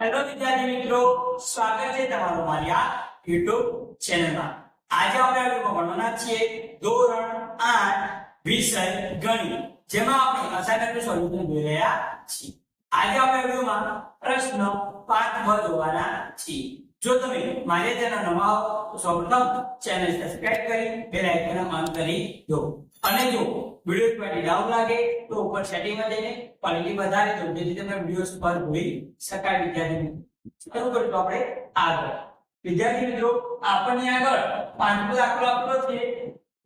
Hello વિદ્યાર્થી મિત્રો, સ્વાગત છે તમારું મારી આ YouTube ચેનલમાં આજે આપણે આ વિડીયોમાં ભણવાના છીએ ધોરણ 8 વિષય ગણિત, જેમાં આપણે અસાઇનમેન્ટનું સોલ્યુશન જોઈ રહ્યા છીએ. આજે આપણે વિડીયોમાં પ્રશ્ન 5 બ જોવાના છીએ. જો તમે મારી ચેનલ નવા હો, તો સૌપ્રથમ ચેનલ સબસ્ક્રાઇબ કરી બેલ આઇકન ઓન કરી દો. અને જો વિડિયો ક્વોલિટી ડાઉન લાગે તો ઉપર સેટિંગમાં જઈને ક્વોલિટી વધારે દો જેથી તમે વિડિયોસ પર જોઈ શકાય વિદ્યાર્થી મિત્રો શરૂ કરીશું આપણે આગળ. વિદ્યાર્થી મિત્રો, આપણને આગળ પાંચમો દાખલો આપેલો છે.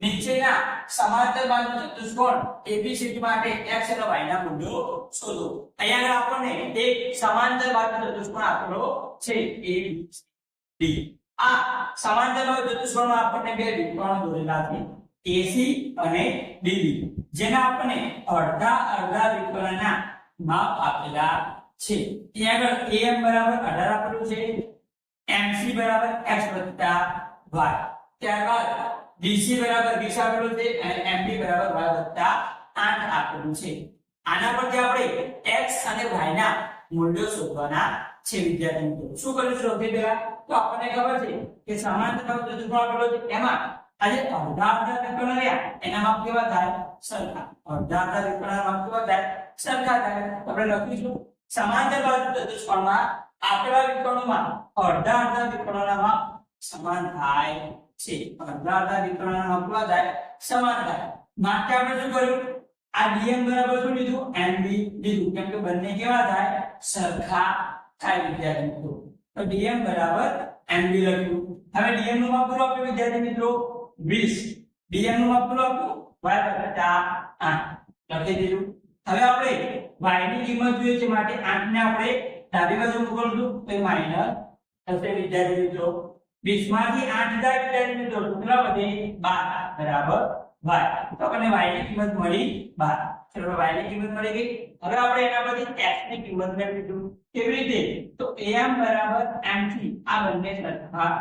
નીચેના સમાંતર બાજુ ચતુષ્કોણ ABCD માટે x અને y ના મૂલ્યો શોધો. અહીંયા આપણને એક સમાંતર બાજુ ચતુષ્કોણ આપેલો છે. ABCD આ સમાંતર બાજુ ચતુષ્કોણમાં આપણને બે વિકર્ણ દોરેલા છે. AC અને ડીબી જેના આપણને અડધા અડધા વિકર્ણના માપ આપેલા છે. ત્યાં આગળ AM બરાબર 18 આપેલું છે MC બરાબર x y ત્યારબાદ DC બરાબર 20 આપેલું છે અને MD બરાબર y વત્તા 8 આપેલું છે. આના પરથી આપણે x અને y ના મૂલ્યો શોધવાના છે, વિદ્યાર્થી મિત્રો. શું કરીશું સૌથી પહેલા? તો આપણને ખબર છે કે સમાંતર ચતુષ્કોણ આપેલો છે, એમાં આજે અડધા અડધા વિકર્ણ રહ્યા એના માપ કેવા થાય? સરખા. અડધા અડધા વિકર્ણના માપ કેવા થાય? સરખા થાય. આપણે લખીશું. સમાંતર બાજુ ચતુષ્કોણમાં આપેલા વિકર્ણોમાં અડધા અડધા વિકર્ણોના માપ સમાન થાય છે. અડધા અડધા વિકર્ણોના માપ કેવા થાય? સમાન થાય. માટે આપણે શું કર્યું? આ dm બરાબર શું લીધું? Mb લીધું. કેમ કે બંને કેવા થાય? સરખા થાય વિદ્યાર્થી મિત્રો. તો dm બરાબર mb લખ્યું. હવે dm નું માપ કેટલું આપ્યું વિદ્યાર્થી મિત્રો. 20 dm નું માપ આપ્યું y વત્તા આઠ. લખી દીધું. હવે આપણે વાયની કિંમત જોઈએ છે માટે આઠ ને આપણે ડાબી બાજુ મોકલશું. તો માઇનસ થશે વિદ્યાર્થી મિત્રો. વીસમાંથી આઠ જાય વિદ્યાર્થી મિત્રો. કેટલા વધે બાર. બરાબર. વાય. તો આપણને વાયની કિંમત મળી બાર. ચલો વાયની કિંમત મળી ગઈ. હવે આપણે એના પરથી x ની કિંમત મેળવીશું. કેવી રીતે? તો am બરાબર mc આ બંને સરખા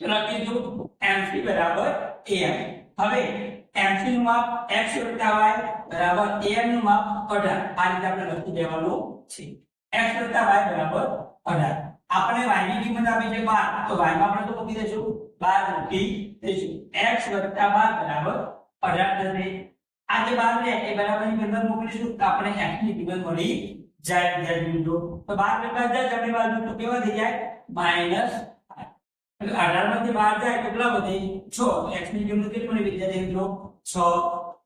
લઈશું લખી દઉં mc બરાબર am હવે mc નું માપ x વત્તા y બરાબર am નું માપ 18 આ રીતે આપણે લખી દેવાનું છે. x વત્તા y બરાબર 18 આપણે y ની કિંમત આપી છે 12 તો y માં આપણે તો મૂકી દઈશું. 12 મૂકી દઈશું. x વત્તા 12 બરાબર 18 થશે. આ જે 12 છે, એ બરાબરની કિંમત મૂકીશું તો આપણે x ની કિંમત મળી જાય. વિદ્યાર્થી મિત્રો તો 12 ને બાદ જાય જમણી બાજુ તો કેવા થઈ જાય? માઇનસ એટલે 18 માંથી 12 જાય કેટલા વધે? 6 x ની કિંમત કેટલી મળી? વિદ્યાર્થી મિત્રો 6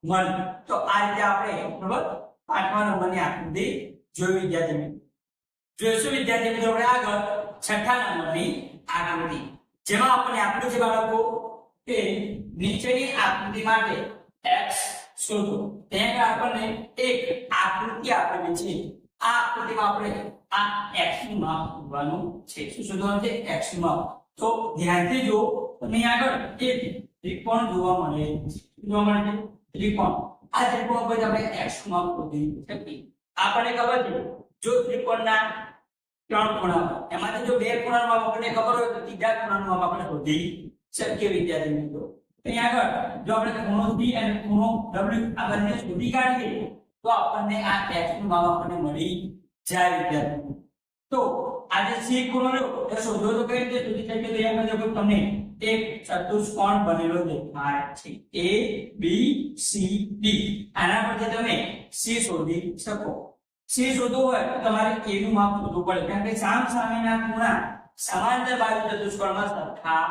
મળી તો આ રીતે આપણે બરાબર પાંચમા નંબરની આકૃતિ જોઈ વિદ્યાર્થી મિત્રો. જોઈશું વિદ્યાર્થી મિત્રો આપણે આગળ છઠ્ઠા નંબરની આકૃતિ. જેમાં આપણને આપ્યું છે બાળકો કે નીચેની આકૃતિ માટે x શોધો. ત્યાં આપણને એક આકૃતિ આપેલી છે. આ આકૃતિમાં આપણે આ x નું માપ શોધવાનું છે. શું શોધવાનું છે? X નું માપ. તો ધ્યાનથી જો તમને આગળ એક ત્રિકોણ જોવા મળે જોવા મળે છે? ત્રિકોણ. આ ત્રિકોણ પર આપણે x માપ શોધી શકીએ. આપણને ખબર છે, જો ત્રિકોણના ત્રણ ખૂણા હોય એમાંથી જો બે ખૂણાનું માપ આપણને ખબર હોય તો ત્રીજા ખૂણાનું માપ આપણે શોધી શકીએ, વિદ્યાર્થી મિત્રો. અહીંયા આગળ, જો આપણે ખૂણો d અને ખૂણો W આ બંને શોધી કાઢીએ, તો આપણને આ x નું માપ આપણને મળી જાય, વિદ્યાર્થી તો આ સી ખૂણો રહ્યો એ શોધો તો કઈ રીતે શોધી શકે તો અહીંયા જો તમને એક ચતુષ્કોણ બનેલો દેખાય છે? એ બી સી ડી આના પરથી તમે સી શોધી શકો. સી શોધવું હોય તો તમારે A નું માપ શોધવું પડે. કારણ કે સામ સામેના ખૂણા સમાંતર બાજુ ચતુષ્કોણમાં સરખા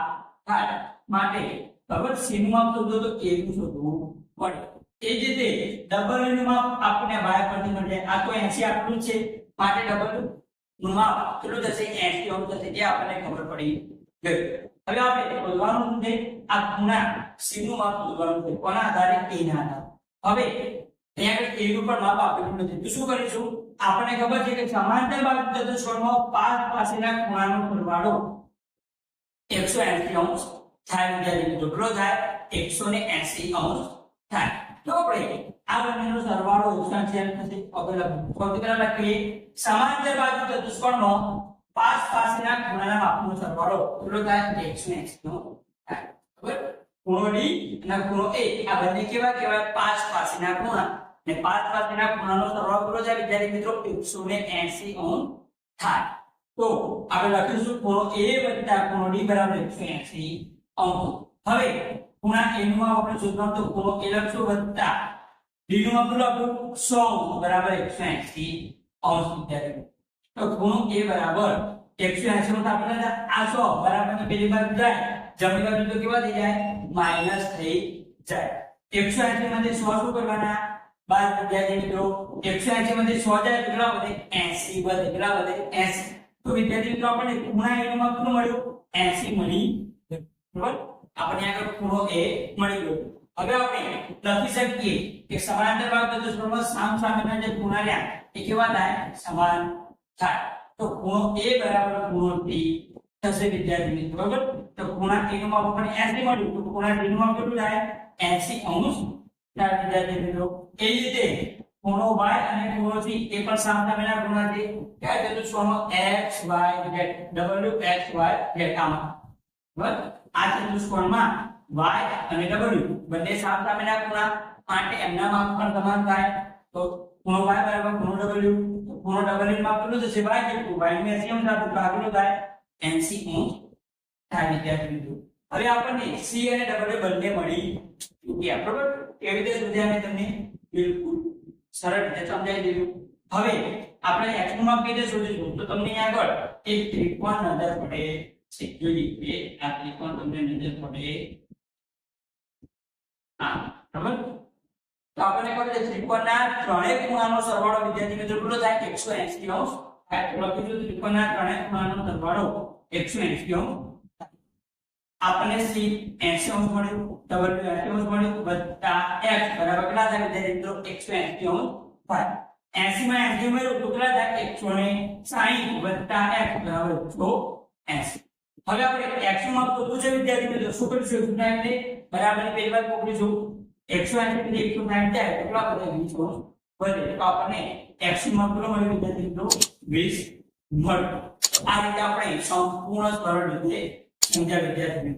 થાય. માટે બરાબર સી નું માપ શોધો તો A નું શોધવું પડે. એ જ રીતે ડબલનું માપ આપણને વાય પરથી મળે આ તો 80 આટલું છે. માટે ડબલ નું માપ કેટલું થશે 80 ઓમ થશે જે આપણને ખબર પડી ગઈ. હવે આપણે શોધવાનું છે? આ ખૂણા C નું માપ શોધવાનું છે. કોના આધારે? A ના આધારે. હવે અહીંયા આગળ A નું પણ માપ આપેલું નથી. તો શું કરીશું? આપણને ખબર છે કે સમાંતર બાજુ ચતુષ્કોણમાં પાંચ પાસેના ખૂણાનો સરવાળો 180 અંશ થાય વિદ્યાર્થી મિત્રો કેટલો થાય? 180 અંશ થાય. તો આપણે આ બંનેનો સરવાળો 180 થશે અગલા સૌથી લખીએ સમાંતર બાજુ ચતુષ્કોણનો પાસ પાસેના ખૂણાના માપનો સરવાળો કેટલો થાય? 180 નો થાય. બરાબર? ખૂણો D અને ખૂણો A, આ બંને કેવા કહેવાય? પાંચ પાસેના ખૂણા. ને પાંચ પાસેના ખૂણાનો સરવાળો કેટલો થાય વિદ્યાર્થી મિત્રો, એકસો ને એસી અંશ થાય. તો આપણે લખીશું, ખૂણો વત્તા ખૂણો d બરાબર એકસો એસી અંશ હવે ખૂણા a નું આપણે શોધવાનું તો ખૂણો એ લખશું વત્તા d નું આપણે આપણું સો બરાબર એકસો એસી અંશ વિદ્યાર્થી તો ખૂણો એ બરાબર એકસો નો તો આપણે આ સો બરાબરની પેલી બાજુ જાય, જમણી બાજુ તો કેવા થઈ જાય? માઇનસ થઈ જાય. એકસો એસી માંથી સો શું કરવાના? બાર વિદ્યાર્થી મિત્રો, એકસો એસી માંથી સો જાય તો કેટલા વધે? એસી વધે. કેટલા વધે? 80 તો વિદ્યાર્થી મિત્રો, આપણને ખૂણા એનું નું કેટલું મળ્યું. 80 મળી બરાબર? આપણે આગળ ખૂણો એ મળી ગયો હવે આપણે લખી શકીએ કે સમાંતર ભાગ ચતુષ્કોણમાં સામ સામેના જે ખૂણા રહ્યા એ કેવા થાય સમાન થાય તો ખૂણો એ બરાબર ખૂણો ટી થશે વિદ્યાર્થી મિત્રો બરાબર તો ખૂણા એ નું માપ આપણને 80 મળ્યું તો ખૂણા ડી નું માપ કેટલું થાય 80 અંશ થાય વિદ્યાર્થી મિત્રો એ જ રીતે ખૂણો y અને ખૂણો c એ પણ સામસામેના ખૂણા છે કયા ચતુષ્કોણો x y z, w x y z આમાં બરાબર? આ ચતુષ્કોણમાં y અને w. બંને સામસામેના ખૂણા. માટે એમના માપ પણ સમાન થાય. તો ખૂણો y બરાબર ખૂણો w. તો ખૂણો w નું માપ કેટલું થશે? Y જેટલું y ને 80 સાથે કેટલું થાય? 80 અંશ થાય, વિદ્યાર્થી મિત્રો. હવે આપણને c અને w બંને મળી. ચૂક્યા બરાબર? કેવી રીતે શોધ્યા મેં તમને? બિલકુલ સરળ રીતે સમજાવી દીધું. હવે આપણે x નું માપ કેવી રીતે શોધીશું? તો તમને આગળ એક ત્રિકોણ નજર પડે. જોઈએ કે આ ત્રિકોણ તમને નજર પડે હા બરાબર તો આપણને ખબર છે ત્રિકોણના ત્રણેય ખૂણાનો સરવાળો વિદ્યાર્થી મિત્રો કેટલો થાય 180 અંશ થાય તો લખીશું ત્રિકોણના ત્રણેય ખૂણાનો સરવાળો 180 અંશ આપણને c 80 અંશ મળ્યું w 80 અંશ મળ્યું, વત્તા x બરાબર કેટલા થાય વિદ્યાર્થી મિત્રો? 180 અંશ થાય 80 માં 80 ઉમેરો તો કેટલા થાય? 160 વત્તા x બરાબર 180 હવે આપણે x નું માપ શોધવું છે, વિદ્યાર્થી મિત્રો? શું કરીશું સૂત્ર ને બરાબર પહેલી વાર પકડીશું 180 થી 160 જાય કેટલા વધે 20 અંશ વધે તો આપણને x નું માપ કેટલું મળ્યું, વિદ્યાર્થી મિત્રો? 20 મળ્યું. આ રીતે આપણે સંપૂર્ણ સરળ રીતે સમજ્યા, વિદ્યાર્થી